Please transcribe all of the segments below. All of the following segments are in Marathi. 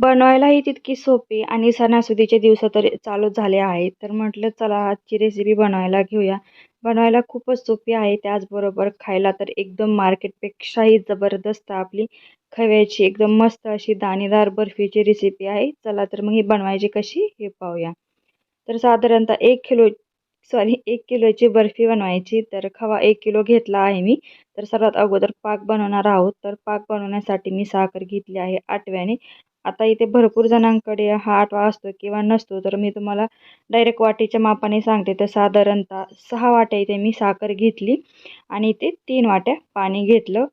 बनवायलाही तितकी सोपी आणि सणासुदीचे दिवस तर चालू झाले आहेत. तर म्हटलं चला आजची रेसिपी बनवायला घेऊया. बनवायला खूपच सोपी आहे. त्याचबरोबर खायला तर एकदम मार्केटपेक्षाही जबरदस्त आपली खव्याची एकदम मस्त अशी दाणेदार बर्फीची रेसिपी आहे. चला तर मग ही बनवायची कशी हे पाहूया. तर साधारणतः एक किलो सॉरी एक किलोची बर्फी बनवायची. तर खवा एक किलो घेतला आहे मी. तर सर्वात अगोदर पाक बनवणार आहोत. तर पाक बनवण्यासाठी मी साखर घेतली आहे आठव्याने. आता इथे भरपूर जणांकडे हा आठवा असतो किंवा नसतो तर मी तुम्हाला डायरेक्ट वाटीच्या मापाने सांगते. तर साधारणतः सहा वाट्या इथे मी साखर घेतली आणि इथे तीन वाट्या पाणी घेतलं.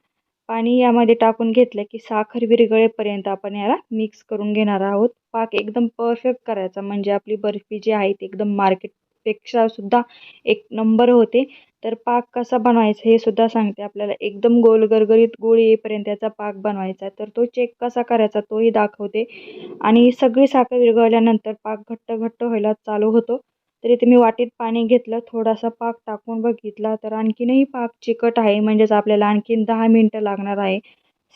पाणी यामध्ये टाकून घेतलं की साखर विरगळेपर्यंत आपण याला मिक्स करून घेणार आहोत. पाक एकदम परफेक्ट करायचा. म्हणजे आपली बर्फी जी आहे ती एकदम मार्केटपेक्षा सुद्धा एक नंबर होते. तर पाक कसा बनवायचा हे सुद्धा सांगते. आपल्याला एकदम गोल गरगरीत गोळ येईपर्यंत त्याचा पाक बनवायचा तर तो चेक कसा करायचा तोही दाखवते. आणि सगळी साखर विरघळल्यानंतर पाक घट्ट घट्ट व्हायला चालू होतो. तर इथे मी वाटीत पाणी घेतलं थोडासा पाक टाकून बघितला तर आणखीनही पाक चिकट आहे. म्हणजेच आपल्याला आणखीन दहा मिनटं लागणार आहे.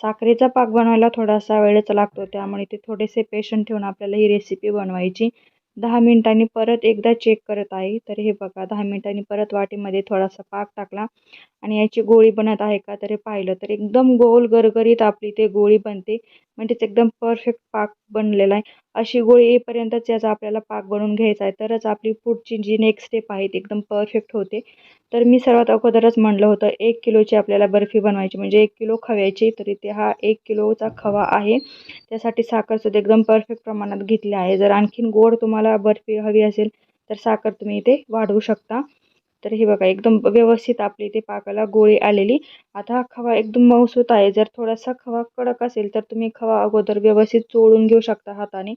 साखरेचा पाक बनवायला थोडासा वेळच लागतो. त्यामुळे ते थोडेसे पेशंट ठेवून आपल्याला ही रेसिपी बनवायची. दहा मिनिटांनी परत एकदा चेक करत आहे. तर हे बघा दहा मिनिटांनी परत वाटीमध्ये थोडासा पाक टाकला आणि याची गोळी बनत आहे का? तर हे पाहिलं तर एकदम गोल गरगरीत आपली ते गोळी बनते. म्हणजेच एकदम परफेक्ट पाक बनलेला आहे. अशी गोळी येईपर्यंतच याचा आपल्याला पाक बनवून घ्यायचा आहे. तरच आपली पुढची जी नेक्स्ट स्टेप आहे ती एकदम परफेक्ट होते. तर मी सर्वात अगोदरच म्हणलं होतं एक किलोची आपल्याला बर्फी बनवायची. म्हणजे एक किलो खव्याची तर इथे हा एक किलोचा खवा आहे. त्यासाठी साखरसुद्धा एकदम परफेक्ट प्रमाणात घेतली आहे. जर आणखीन गोड तुम्हाला बर्फी हवी असेल तर साखर तुम्ही इथे वाढवू शकता. तर हे बघा एकदम व्यवस्थित आपली इथे पाकाला गोळी आलेली. आता हा खवा एकदम मऊसूत आहे. जर थोडासा खवा कडक असेल तर तुम्ही खवा अगोदर व्यवस्थित चोळून घेऊ शकता हाताने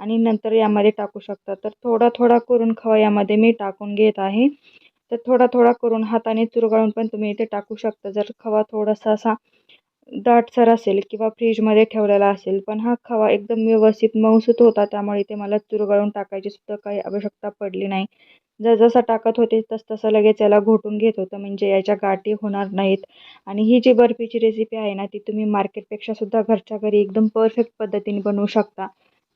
आणि नंतर यामध्ये टाकू शकता. तर थोडा थोडा करून खवा यामध्ये मी टाकून घेत आहे. तर थोडा थोडा करून हाताने चुरगाळून पण तुम्ही इथे टाकू शकता. जर खवा थोडासा असा दाटसर असेल किंवा फ्रीजमध्ये ठेवलेला असेल पण हा खवा एकदम व्यवस्थित मऊसूत होता त्यामुळे इथे मला चुरगळून टाकायची सुद्धा काही आवश्यकता पडली नाही. जसं टाकत होते तसतसं लगेच याला घोटून घेत होतं म्हणजे याच्या गाठी होणार नाहीत. आणि ही जी बर्फीची रेसिपी आहे ना ती तुम्ही मार्केटपेक्षा सुद्धा घरच्या घरी एकदम परफेक्ट पद्धतीने बनवू शकता.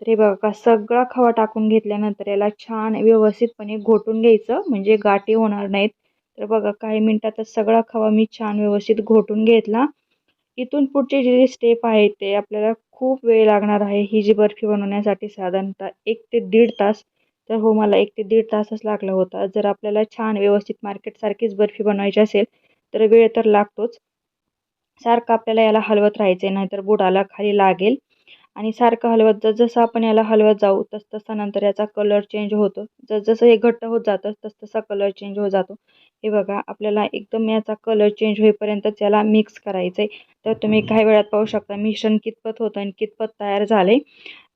तर हे बघा का सगळा खवा टाकून घेतल्यानंतर याला छान व्यवस्थितपणे घोटून घ्यायचं म्हणजे गाठी होणार नाहीत. तर बघा काही मिनटातच सगळा खवा मी छान व्यवस्थित घोटून घेतला. इथून पुढची जी स्टेप आहे ते आपल्याला खूप वेळ लागणार आहे ही जी बर्फी बनवण्यासाठी साधारणतः एक ते दीड तास. तर हो मला एक ते दीड तासच लागला होता. जर आपल्याला छान व्यवस्थित मार्केटसारखीच बर्फी बनवायची असेल तर वेळ तर लागतोच. सारखं आपल्याला याला हलवत राहायचं आहे नाहीतर बुडाला खाली लागेल. आणि सारखं हलवत जसजसं आपण याला हलवत जाऊ तसतसा नंतर याचा कलर चेंज होतो. जसजसं हे घट्ट होत जातं तसतसा कलर चेंज होत जातो. हे बघा आपल्याला एकदम याचा कलर चेंज होईपर्यंतच याला मिक्स करायचं आहे तर तुम्ही काही वेळात पाहू शकता मिश्रण कितपत होतं आणि कितपत तयार झालं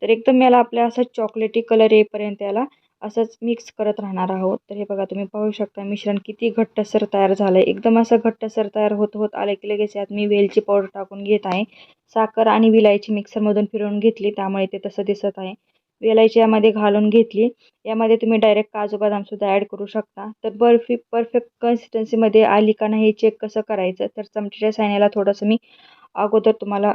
तर एकदम याला आपल्या असं चॉकलेटी कलर येईपर्यंत याला असंच मिक्स करत राहणार आहोत. तर हे बघा तुम्ही पाहू शकता मिश्रण किती घट्टसर तयार झालं आहे एकदम असं घट्टसर तयार होत होत आलं की लगेच यात मी वेलची पावडर टाकून घेत आहे. साखर आणि विलायची मिक्सरमधून फिरवून घेतली त्यामुळे ते तसं दिसत आहे. वेलायची यामध्ये घालून घेतली. यामध्ये तुम्ही डायरेक्ट काजू बदामसुद्धा ॲड करू शकता. तर बर्फी परफेक्ट कन्सिस्टन्सीमध्ये आली का नाही हे चेक कसं करायचं? तर चमच्याच्या सायन्याला थोडंसं मी अगोदर तुम्हाला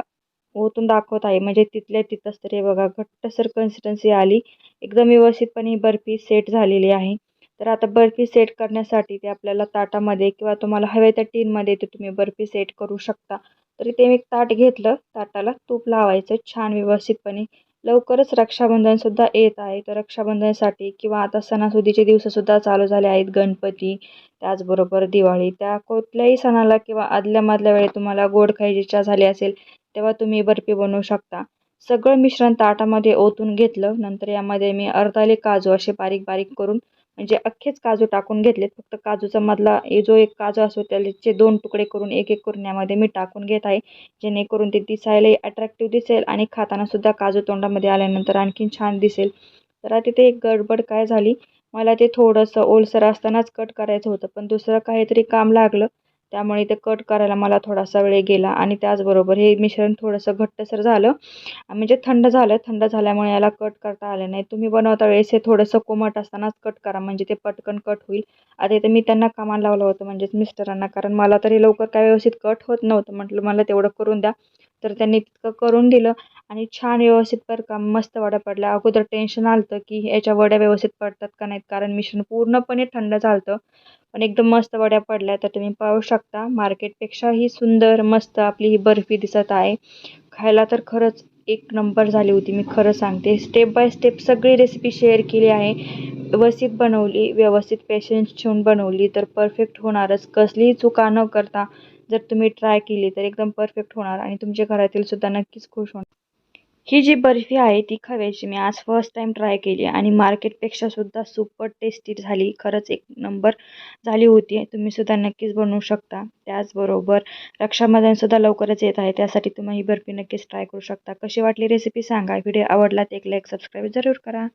ओतून दाखवत आहे. म्हणजे तिथल्या तिथंच तर हे बघा घट्टसर कन्सिस्टन्सी आली. एकदम व्यवस्थितपणे बर्फी सेट झालेली आहे. तर आता बर्फी सेट करण्यासाठी ते आपल्याला ताटामध्ये किंवा तुम्हाला हव्या त्या टीनमध्ये ते तुम्ही बर्फी सेट करू शकता. तरी ते मी एक ताट घेतलं. ताटाला तूप लावायचं. छान व्यवस्थितपणे लवकरच रक्षाबंधनसुद्धा येत आहे. तर रक्षाबंधनसाठी किंवा आता सणासुदीचे दिवससुद्धा चालू झाले आहेत. गणपती त्याचबरोबर दिवाळी. त्या कुठल्याही सणाला किंवा आदल्यामधल्या वेळी तुम्हाला गोड खायची इच्छा झाली असेल तेव्हा तुम्ही बर्फी बनवू शकता. सगळं मिश्रण ताटामध्ये ओतून घेतलं. नंतर यामध्ये मी अर्धाले काजू असे बारीक बारीक करून म्हणजे अख्खेच काजू टाकून घेतलेत. फक्त काजूचा मधला जो एक काजू असतो त्याचे दोन तुकडे करून एक एक करून यामध्ये मी टाकून घेत आहे. जेणेकरून ते दिसायलाही अट्रॅक्टिव्ह दिसेल आणि खातानासुद्धा काजू तोंडामध्ये आल्यानंतर आणखीन छान दिसेल. तर आता तिथे एक गडबड काय झाली? मला ते थोडंसं ओलसर असतानाच कट करायचं होतं पण दुसरं काहीतरी काम लागलं. त्यामुळे ते कट करायला मला थोडासा वेळ गेला आणि त्याचबरोबर हे मिश्रण थोडंसं घट्टसर झालं. म्हणजे थंड झालं. थंड झाल्यामुळे याला कट करता आलं नाही. तुम्ही बनवता वेळेस हे थोडंसं कोमट असतानाच कट करा. म्हणजे ते पटकन कट होईल. आता इथे मी त्यांना कामाला लावलं होतं म्हणजेच मिस्टरांना. कारण मला तरी लवकर काय व्यवस्थित कट होत नव्हतं. म्हटलं मला तेवढं करून द्या. तर त्यांनी तितकं करून दिलं आणि छान व्यवस्थित बरं का मस्त वड्या पडल्या. अगोदर टेन्शन आलं की याच्या वड्या व्यवस्थित पडतात का नाहीत? कारण मिश्रण पूर्णपणे थंड झालं पण एकदम मस्त वड्या पडल्या तर तुम्ही पाहू शकता. मार्केटपेक्षाही सुंदर मस्त आपली ही बर्फी दिसत आहे. खायला तर खरंच एक नंबर झाली होती मी खरं सांगते. स्टेप बाय स्टेप सगळी रेसिपी शेअर केली आहे. व्यवस्थित बनवली व्यवस्थित पेशन्स ठेवून बनवली तर परफेक्ट होणारच. कसलीही चुका न करता जर तुम्ही ट्राय केली तर एकदम परफेक्ट होणार आणि तुमच्या घरातील सुद्धा नक्कीच खुश होणार. ही जी बर्फी आहे ती खव्याची मी आज फर्स्ट टाईम ट्राय केली आणि मार्केटपेक्षा सुद्धा सुपर टेस्टी झाली. खरंच एक नंबर झाली होती. तुम्ही सुद्धा नक्कीच बनवू शकता. त्याचबरोबर रक्षाबंधनसुद्धा लवकरच येत आहे. त्यासाठी तुम्ही ही बर्फी नक्कीच ट्राय करू शकता. कशी वाटली रेसिपी सांगा. व्हिडिओ आवडला तर एक लाईक सबस्क्राईब जरूर करा.